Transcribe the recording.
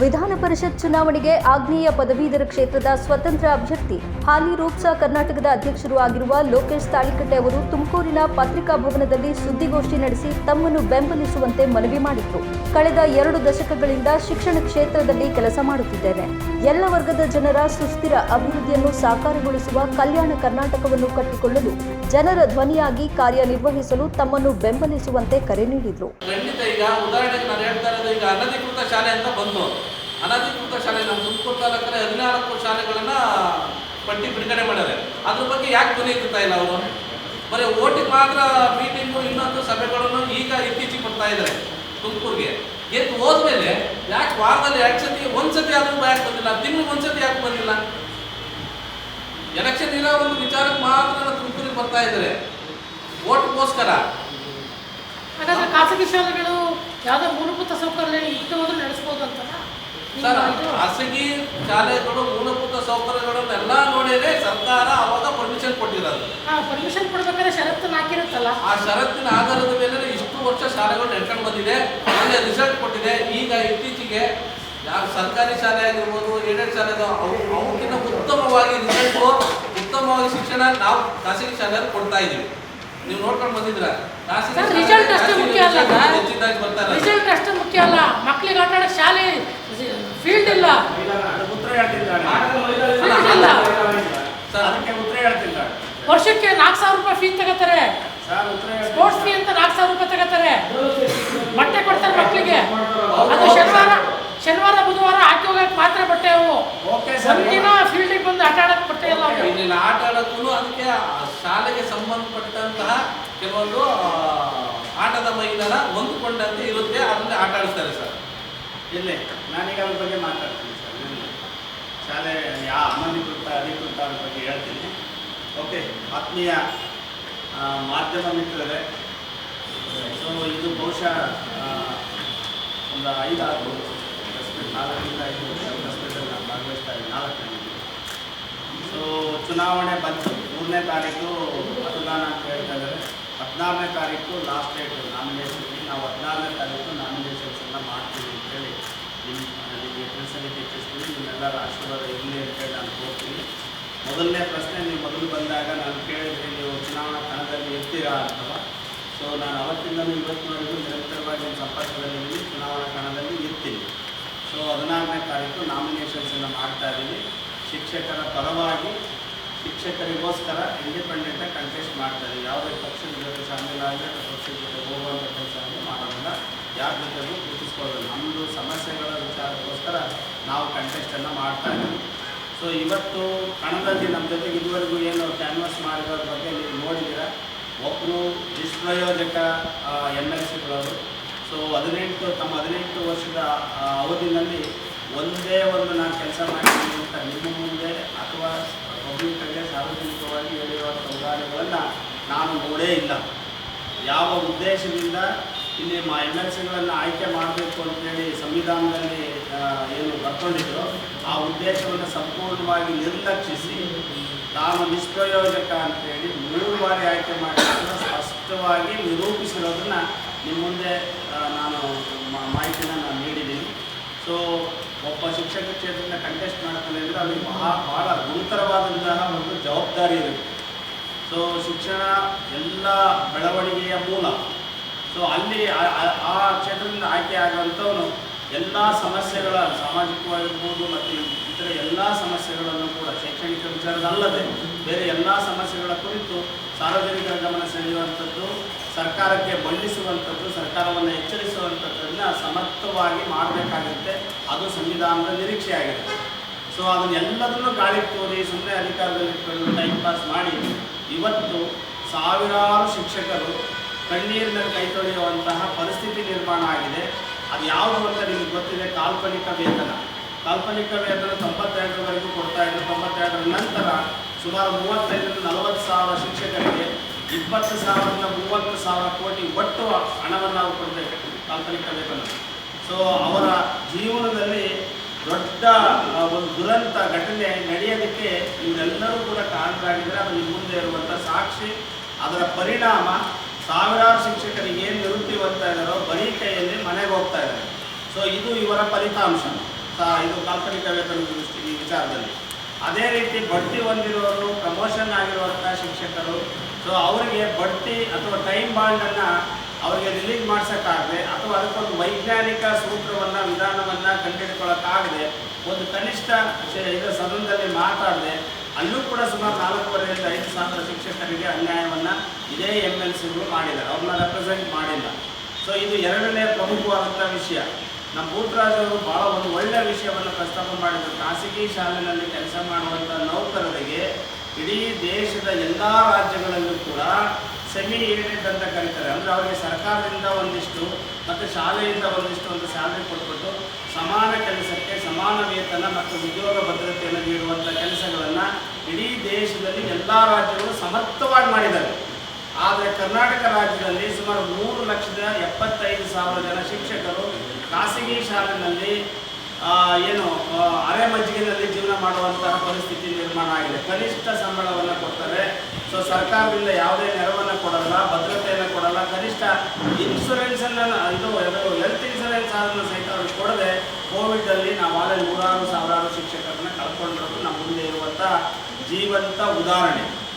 ವಿಧಾನ ಪರಿಷತ್ ಚುನಾವಣೆಗೆ ಆಗ್ನೇಯ ಪದವೀಧರ ಕ್ಷೇತ್ರದ ಸ್ವತಂತ್ರ ಅಭ್ಯರ್ಥಿ ಹಾಲಿ ರೂಪ್ಸಾ ಕರ್ನಾಟಕದ ಅಧ್ಯಕ್ಷರು ಆಗಿರುವ ಲೋಕೇಶ್ ತಾಳಿಕಟ್ಟೆ ಅವರು ತುಮಕೂರಿನ ಪತ್ರಿಕಾ ಭವನದಲ್ಲಿ ಸುದ್ದಿಗೋಷ್ಠಿ ನಡೆಸಿ ತಮ್ಮನ್ನು ಬೆಂಬಲಿಸುವಂತೆ ಮನವಿ ಮಾಡಿದರು. ಕಳೆದ ಎರಡು ದಶಕಗಳಿಂದ ಶಿಕ್ಷಣ ಕ್ಷೇತ್ರದಲ್ಲಿ ಕೆಲಸ ಮಾಡುತ್ತಿದ್ದೇನೆ. ಎಲ್ಲ ವರ್ಗದ ಜನರ ಸುಸ್ಥಿರ ಅಭಿವೃದ್ಧಿಯನ್ನು ಸಾಕಾರಗೊಳಿಸುವ ಕಲ್ಯಾಣ ಕರ್ನಾಟಕವನ್ನು ಕಟ್ಟಿಕೊಳ್ಳಲು ಜನರ ಧ್ವನಿಯಾಗಿ ಕಾರ್ಯನಿರ್ವಹಿಸಲು ತಮ್ಮನ್ನು ಬೆಂಬಲಿಸುವಂತೆ ಕರೆ ನೀಡಿದರು. ಈಗ ಉದಾಹರಣೆಗೆ ನಾನು ಹೇಳ್ತಾ ಇರೋದು, ಈಗ ಅನಧಿಕೃತ ಶಾಲೆ ಅಂತ ಬಂದು, ಅನಧಿಕೃತ ಶಾಲೆ ನಮ್ಮ ತುಮಕೂರು ತಾಲೂಕಲ್ಲಿ ಹದಿನಾಲ್ಕು ಶಾಲೆಗಳನ್ನ ಪಟ್ಟಿ ಬಿಡುಗಡೆ ಮಾಡಿದೆ ಅದ್ರ ಬಗ್ಗೆ ಯಾಕೆ ಧ್ವನಿ ಎತ್ತುತ್ತಾ ಇಲ್ಲ ಅವರು? ಬರೀ ಓಟಿಗೆ ಮಾತ್ರ ಮೀಟಿಂಗು ಇನ್ನೊಂದು ಸಭೆಗಳನ್ನು ಈಗ ಇತ್ತೀಚೆಗೆ ಬರ್ತಾ ಇದ್ದಾರೆ ತುಮಕೂರಿಗೆ. ಎದ್ದು ಹೋದ್ಮೇಲೆ ಯಾಕೆ ವಾರದಲ್ಲಿ ಎರಡು ಸತಿ ಒಂದ್ಸತಿ ಆದ್ರೂ ಯಾಕೆ ಬಂದಿಲ್ಲ ತಿಂಗಳು ಒಂದ್ಸತಿ ಯಾಕೆ ಬಂದಿಲ್ಲ? ಎಲೆಕ್ಷನ್ ಇಲ್ಲ ಒಂದು ವಿಚಾರಕ್ಕೆ ಮಾತ್ರ ತುಮಕೂರಿಗೆ ಬರ್ತಾ ಇದ್ದಾರೆ. ಓಟ್ಗೋಸ್ಕರ ಹಾಗಾದ್ರೆ ಖಾಸಗಿ ಶಾಲೆಗಳು ಯಾವುದೇ ಮೂಲಭೂತ ಸೌಕರ್ಯ ಇಟ್ಟು ಹೋದ್ರೆ ನಡೆಸ್ಬೋದು ಅಂತಲ್ಲ? ಸರ್ ಖಾಸಗಿ ಶಾಲೆಗಳು ಮೂಲಭೂತ ಸೌಕರ್ಯಗಳನ್ನೆಲ್ಲ ನೋಡಿದ್ರೆ ಸರ್ಕಾರ ಅವಾಗ ಪರ್ಮಿಷನ್ ಕೊಟ್ಟಿರೋದು. ಪರ್ಮಿಷನ್ ಕೊಡ್ಬೇಕಾದ್ರೆ ಷರತ್ತನ್ನು ಹಾಕಿರುತ್ತಲ್ಲ? ಆ ಷರತ್ತಿನ ಆಧಾರದ ಮೇಲೆ ಇಷ್ಟು ವರ್ಷ ಶಾಲೆಗಳು ನಡ್ಕೊಂಡು ಬಂದಿದೆ ಒಳ್ಳೆ ರಿಸಲ್ಟ್ ಕೊಟ್ಟಿದೆ. ಈಗ ಇತ್ತೀಚೆಗೆ ಯಾವ ಸರ್ಕಾರಿ ಶಾಲೆ ಆಗಿರ್ಬೋದು ಏಡೆಡ್ ಶಾಲೆ ಅವು ಅವಕ್ಕಿಂತ ಉತ್ತಮವಾಗಿ ರಿಸಲ್ಟು ಉತ್ತಮವಾಗಿ ಶಿಕ್ಷಣ ನಾವು ಖಾಸಗಿ ಶಾಲೆಯಲ್ಲಿ ಕೊಡ್ತಾ ಇದೀವಿ ನೀವು ನೋಡ್ಕೊಂಡು ಬಂದಿದ್ರ ಸರ್, ಶಾಲೆ result ಅಷ್ಟೇ ಮುಖ್ಯ ಅಲ್ಲ ಸರ್. ರಿಸಲ್ಟ್ ಅಷ್ಟು ಮುಖ್ಯ ಅಲ್ಲ. ಮಕ್ಕಳಿಗೆ ಆಟ ಆಡೋ ಶಾಲೆ ಫೀಲ್ಡ್ ಇಲ್ಲ. ಉತ್ತರ ಹೇಳ್ತಿದ್ದಾಳೆ ಫೀಲ್ಡ್ ಇಲ್ಲ. ಸರ್ ಅದಕ್ಕೆ ಉತ್ತರ ಹೇಳ್ತಿದ್ದಾಳೆ ವರ್ಷಕ್ಕೆ ನಾಲ್ಕು ಸಾವಿರ ರೂಪಾಯಿ ಫೀಸ್ ತಗೋತಾರೆ. ಸರ್ ಉತ್ತರ ಸ್ಪೋರ್ಟ್ಸ್ ಫೀ ಅಂತ ನಾಲ್ಕು ಸಾವಿರ ರೂಪಾಯಿ ತಗೋತಾರೆ. ಬಟ್ಟೆ ಕೊಡ್ತಾರೆ ಮಕ್ಕಳಿಗೆ ಅದು ಶನಿವಾರ ಶನಿವಾರ ಬುಧವಾರ ಹಾಕಿ ಹೋಗಕ್ಕೆ ಮಾತ್ರ ಬಟ್ಟೆ ಅವು ಓಕೆ ಸರ್ ಒಂದಿನ ಫೀಲ್ಡಿಗೆ ಬಂದು ಆಟ ಆಡಕ್ಕೆ ಬಟ್ಟೆ ಇಲ್ಲ. ಆಟ ಆಡೋಕ್ಕೂ ಅದಕ್ಕೆ ಶಾಲೆಗೆ ಸಂಬಂಧಪಟ್ಟಂತಹ ಕೆಲವೊಂದು ಆಟದ ಮೈದಾನ ಹೊಂದಿಕೊಂಡಂತೆ ಇರುತ್ತೆ, ಅದನ್ನ ಆಟ ಆಡಿಸ್ತಾರೆ ಸರ್ ಇಲ್ಲೇ, ನಾನೀಗ ಅದ್ರ ಬಗ್ಗೆ ಮಾತಾಡ್ತೀನಿ ಸರ್. ಶಾಲೆ ಯಾವ ಅನಧಿಕೃತ ಅಧಿಕೃತ ಅದ್ರ ಬಗ್ಗೆ ಹೇಳ್ತೀನಿ ಓಕೆ, ಆತ್ಮೀಯ ಮಾಧ್ಯಮ ಮಿತ್ರರೇ, ಸೊ, ಇದು ಬಹುಶಃ ಒಂದು ಐದಾರು ನಾಲ್ಕರಿಂದ ಐದು ನಾನು ಭಾಗವಹಿಸ್ತಾ ಇದ್ದೀನಿ ನಾಲ್ಕನೇ ಸೊ ಚುನಾವಣೆ ಬಂತು. ಮೂರನೇ ತಾರೀಕು ಮತದಾನ ಅಂತ ಹೇಳ್ತಾ ಇದ್ದಾರೆ. ಹದಿನಾರನೇ ತಾರೀಕು ಲಾಸ್ಟ್ ಡೇಟು ನಾಮಿನೇಷನ್ಗೆ ನಾವು ಹದಿನಾರನೇ ತಾರೀಕು ನಾಮಿನೇಷನ್ಸನ್ನು ಮಾಡ್ತೀವಿ ಅಂತೇಳಿ ನಿಮ್ಮ ನಿಮಗೆ ತಿಳಿಸಲಿಕ್ಕೆ ಇಚ್ಛಿಸ್ತೀನಿ ನಿಮ್ಮೆಲ್ಲರ ಆಶೀರ್ವಾದ ಇರಲಿ ಅಂತೇಳಿ ನಾನು ಹೋಗ್ತೀನಿ. ಮೊದಲನೇ ಪ್ರಶ್ನೆ, ನೀವು ಮೊದಲು ಬಂದಾಗ ನಾನು ಕೇಳಿದ್ರೆ, ನೀವು ಚುನಾವಣಾ ಕಣದಲ್ಲಿ ಇರ್ತೀರಾ ಅಥವಾ ಸೊ ನಾನು ಅವತ್ತಿಂದಲೂ ಇವತ್ತಿನವರೆಗೂ ನಿರಂತರವಾಗಿ ನಿಮ್ಮ ಸಂಪರ್ಕದಲ್ಲಿ ಚುನಾವಣಾ ಕಣದಲ್ಲಿ ಇರ್ತೀನಿ. ಸೊ ಹದಿನಾರನೇ ತಾರೀಕು ನಾಮಿನೇಷನ್ಸನ್ನು ಮಾಡ್ತಾ ಇದ್ದೀವಿ ಶಿಕ್ಷಕರ ಪರವಾಗಿ ಶಿಕ್ಷಕರಿಗೋಸ್ಕರ ಇಂಡಿಪೆಂಡೆಂಟಾಗಿ ಕಂಟೆಸ್ಟ್ ಮಾಡ್ತಾರೆ. ಯಾವುದೇ ಪಕ್ಷದ ಜೊತೆ ಶಾಮಿಲ್ ಆದರೆ ಅಥವಾ ಪಕ್ಷದ ಜೊತೆ ಹೋಗುವಂಥ ಕೆಲಸವನ್ನು ಮಾಡೋದಿಲ್ಲ. ಯಾರ ಜೊತೆಗೂ ಗುರುತಿಸ್ಕೊಳ್ಳೋದಿಲ್ಲ. ನಮ್ಮದು ಸಮಸ್ಯೆಗಳ ವಿಚಾರಕ್ಕೋಸ್ಕರ ನಾವು ಕಂಟೆಸ್ಟನ್ನು ಮಾಡ್ತಾ ಇದ್ದೀವಿ. ಸೊ ಇವತ್ತು ಕಣದಲ್ಲಿ ನಮ್ಮ ಜೊತೆ ಇದುವರೆಗೂ ಏನು ಕ್ಯಾನ್ವಾಸ್ ಮಾಡಿರೋದ್ರ ಬಗ್ಗೆ ನೀವು ನೋಡಿದ್ದೀರಾ? ಒಬ್ಬರು ನಿಷ್ಪ್ರಯೋಜಕ ಎಂ ಎಲ್ ಸಿಗಳವರು ಸೊ ಹದಿನೆಂಟು, ತಮ್ಮ ಹದಿನೆಂಟು ವರ್ಷದ ಅವಧಿನಲ್ಲಿ ಒಂದೇ ಒಂದು ನಾನು ಕೆಲಸ ಮಾಡಿದ್ದೀನಿ ಅಂತ ನಿಮ್ಮ ಮುಂದೆ ಅಥವಾ ಪಬ್ಲಿಕ್ಗೆ ಸಾರ್ವಜನಿಕವಾಗಿ ಹೇಳಿರುವಂಥ ಉದಾಹರಣೆಗಳನ್ನು ನಾನು ನೋಡೇ ಇಲ್ಲ. ಯಾವ ಉದ್ದೇಶದಿಂದ ಇಲ್ಲಿ ಮಾ ಎಂ ಎಲ್ ಸಿಗಳನ್ನು ಆಯ್ಕೆ ಮಾಡಬೇಕು ಅಂತೇಳಿ ಸಂವಿಧಾನದಲ್ಲಿ ಏನು ಬರ್ಕೊಂಡಿದ್ರು ಆ ಉದ್ದೇಶವನ್ನು ಸಂಪೂರ್ಣವಾಗಿ ನಿರ್ಲಕ್ಷಿಸಿ ತಾನು ನಿಷ್ಪ್ರಯೋಜಕ ಅಂತೇಳಿ ಮೂರು ಬಾರಿ ಆಯ್ಕೆ ಮಾಡಿರೋದನ್ನ ಸ್ಪಷ್ಟವಾಗಿ ನಿರೂಪಿಸಿರೋದನ್ನು ನಿಮ್ಮ ಮುಂದೆ ನಾನು ಮಾಹಿತಿನ ನಾನು ನೀಡಿದ್ದೀನಿ. ಸೊ ಒಬ್ಬ ಶಿಕ್ಷಕ ಕ್ಷೇತ್ರದಿಂದ ಕಂಟೆಸ್ಟ್ ಮಾಡ್ತಾರೆ ಅಂದರೆ ಅಲ್ಲಿ ಬಹಳ ಭಾಳ ಗುರುತರವಾದಂತಹ ಒಂದು ಜವಾಬ್ದಾರಿ ಇರುತ್ತೆ. ಸೊ ಶಿಕ್ಷಣ ಎಲ್ಲ ಬೆಳವಣಿಗೆಯ ಮೂಲ. ಸೊ ಅಲ್ಲಿ ಆ ಕ್ಷೇತ್ರದಿಂದ ಆಯ್ಕೆ ಆಗುವಂಥವನು ಎಲ್ಲ ಸಮಸ್ಯೆಗಳ, ಸಾಮಾಜಿಕವಾಗಿರ್ಬೋದು ಮತ್ತು ಇತರ ಎಲ್ಲ ಸಮಸ್ಯೆಗಳನ್ನು ಕೂಡ ಶೈಕ್ಷಣಿಕ ವಿಚಾರದಲ್ಲದೆ ಬೇರೆ ಎಲ್ಲ ಸಮಸ್ಯೆಗಳ ಕುರಿತು ಸಾರ್ವಜನಿಕರ ಗಮನ ಸೆಳೆಯುವಂಥದ್ದು ಸರ್ಕಾರಕ್ಕೆ ಮಂಡಿಸುವಂಥದ್ದು ಸರ್ಕಾರವನ್ನು ಎಚ್ಚರಿಸುವಂಥದ್ದನ್ನು ಸಮರ್ಥವಾಗಿ ಮಾಡಬೇಕಾಗುತ್ತೆ. ಅದು ಸಂವಿಧಾನದ ನಿರೀಕ್ಷೆ ಆಗಿರುತ್ತೆ ಸೊ ಅದನ್ನೆಲ್ಲದನ್ನು ಗಾಳಿ ತೋರಿ ಸುಮ್ಮನೆ ಅಧಿಕಾರದಲ್ಲಿ ಟೈಮ್ ಪಾಸ್ ಮಾಡಿ, ಇವತ್ತು ಸಾವಿರಾರು ಶಿಕ್ಷಕರು ಕಣ್ಣೀರಿನ ಕೈ ತೊಳೆಯುವಂತಹ ಪರಿಸ್ಥಿತಿ ನಿರ್ಮಾಣ ಆಗಿದೆ. ಅದು ಯಾವುದು ಅಂತ ನಿಮಗೆ ಗೊತ್ತಿದೆ? ಕಾಲ್ಪನಿಕ ವೇತನ. ಕಾಲ್ಪನಿಕ ವೇತನ ತೊಂಬತ್ತೆರಡರವರೆಗೂ ಕೊಡ್ತಾ ಇದ್ದರು ತೊಂಬತ್ತೆರಡರ ನಂತರ ಸುಮಾರು ಮೂವತ್ತೈದರಿಂದ ನಲವತ್ತು ಸಾವಿರ ಶಿಕ್ಷಕರಿಗೆ ಇಪ್ಪತ್ತು ಸಾವಿರದಿಂದ ಮೂವತ್ತು ಸಾವಿರ ಕೋಟಿ ಒಟ್ಟು ಹಣವನ್ನು ನಾವು ಕೊಡಬೇಕು ಕಾಲ್ಪನಿಕ ವೇತನ ಸೊ ಅವರ ಜೀವನದಲ್ಲಿ ದೊಡ್ಡ ಒಂದು ದುರಂತ ಘಟನೆ ನಡೆಯೋದಕ್ಕೆ ಇವರೆಲ್ಲರೂ ಕೂಡ ಕಾರಣರಾಗಿದ್ದಾರೆ. ಅದು ನಿಮ್ಮ ಮುಂದೆ ಇರುವಂಥ ಸಾಕ್ಷಿ. ಅದರ ಪರಿಣಾಮ ಸಾವಿರಾರು ಶಿಕ್ಷಕರಿಗೆ ಏನು ನಿವೃತ್ತಿ ಹೋಗ್ತಾ ಇದ್ದಾರೋ ಬರೀ ಕೈಯಲ್ಲಿ ಮನೆಗೆ ಹೋಗ್ತಾ ಇದ್ದಾರೆ. ಸೊ ಇದು ಇವರ ಫಲಿತಾಂಶ. ಇದು ಕಾಲ್ಪನಿಕ ವೇತನದ ದೃಷ್ಟಿ ವಿಚಾರದಲ್ಲಿ. ಅದೇ ರೀತಿ ಬಡ್ತಿ ಹೊಂದಿರುವವರು ಪ್ರಮೋಷನ್ ಆಗಿರುವಂಥ ಶಿಕ್ಷಕರು ಸೊ ಅವರಿಗೆ ಬಡ್ತಿ ಅಥವಾ ಟೈಮ್ ಬಾಂಡನ್ನು ಅವರಿಗೆ ರಿಲೀಸ್ ಮಾಡಿಸೋಕ್ಕಾಗದೆ ಅಥವಾ ಅದಕ್ಕೊಂದು ವೈಜ್ಞಾನಿಕ ಸೂತ್ರವನ್ನು, ವಿಧಾನವನ್ನು ಕಂಡುಹಿಡ್ಕೊಳ್ಳೋಕ್ಕಾಗದೆ ಒಂದು ಕನಿಷ್ಠ ವಿಷಯ ಇದು, ಸದನದಲ್ಲಿ ಮಾತಾಡದೆ, ಅಲ್ಲೂ ಕೂಡ ಸುಮಾರು ನಾಲ್ಕೂವರೆಯಿಂದ ಐದು ಸಾವಿರ ಶಿಕ್ಷಕರಿಗೆ ಅನ್ಯಾಯವನ್ನು ಇದೇ ಎಂ ಎಲ್ ಸಿಗಳು ಮಾಡಿದ್ದಾರೆ. ಅವ್ರನ್ನ ರೆಪ್ರೆಸೆಂಟ್ ಮಾಡಿಲ್ಲ. ಸೊ ಇದು ಎರಡನೇ ಪ್ರಮುಖವಾದಂಥ ವಿಷಯ. ನಮ್ಮ ಭೂತರಾಜ್ ಅವರು ಭಾಳ ಒಂದು ಒಳ್ಳೆಯ ವಿಷಯವನ್ನು ಪ್ರಸ್ತಾಪ ಮಾಡಿದರು. ಖಾಸಗಿ ಶಾಲೆಯಲ್ಲಿ ಕೆಲಸ ಮಾಡುವಂಥ ಇಡೀ ದೇಶದ ಎಲ್ಲ ರಾಜ್ಯಗಳಲ್ಲೂ ಕೂಡ ಸೆಮಿ ಏಡೆಡ್ ಅಂತ ಕರೀತಾರೆ. ಅಂದರೆ ಅವರಿಗೆ ಸರ್ಕಾರದಿಂದ ಒಂದಿಷ್ಟು ಮತ್ತು ಶಾಲೆಯಿಂದ ಒಂದಿಷ್ಟು ಅಂತ ಸ್ಯಾಲ್ರಿ ಕೊಟ್ಬಿಟ್ಟು ಸಮಾನ ಕೆಲಸಕ್ಕೆ ಸಮಾನ ವೇತನ ಮತ್ತು ಉದ್ಯೋಗ ಭದ್ರತೆಯನ್ನು ನೀಡುವಂಥ ಕೆಲಸಗಳನ್ನು ಇಡೀ ದೇಶದಲ್ಲಿ ಎಲ್ಲ ರಾಜ್ಯಗಳು ಸಮರ್ಥವಾಗಿ ಮಾಡಿದ್ದಾರೆ. ಆದರೆ ಕರ್ನಾಟಕ ರಾಜ್ಯದಲ್ಲಿ ಸುಮಾರು ಮೂರು ಲಕ್ಷದ ಎಪ್ಪತ್ತೈದು ಸಾವಿರ ಜನ ಶಿಕ್ಷಕರು ಖಾಸಗಿ ಶಾಲೆಯಲ್ಲಿ ಏನು ಅರೆ ಮಜ್ಜಿಗೆನಲ್ಲಿ ಜೀವನ ಮಾಡುವಂತಹ ಪರಿಸ್ಥಿತಿ ನಿರ್ಮಾಣ ಆಗಿದೆ. ಕನಿಷ್ಠ ಸಂಬಳವನ್ನು ಕೊಡ್ತಾರೆ. ಸೊ ಸರ್ಕಾರದಿಂದ ಯಾವುದೇ ನೆರವನ್ನು ಕೊಡಲ್ಲ, ಭದ್ರತೆಯನ್ನು ಕೊಡಲ್ಲ. ಕನಿಷ್ಠ ಇನ್ಶೂರೆನ್ಸನ್ನು ಇದು ಹೆಲ್ತ್ ಇನ್ಶೂರೆನ್ಸ್ ಆದ್ರೂ ಸಹಿತ ಅವ್ರಿಗೆ ಕೊಡದೆ ಕೋವಿಡಲ್ಲಿ ನಾವು ಆಲ್ರೆಡಿ ನೂರಾರು, ಸಾವಿರಾರು ಶಿಕ್ಷಕರನ್ನ ಕಳ್ಕೊಂಡಿರೋದು ನಮ್ಮ ಮುಂದೆ ಇರುವಂಥ ಜೀವಂತ ಉದಾಹರಣೆ.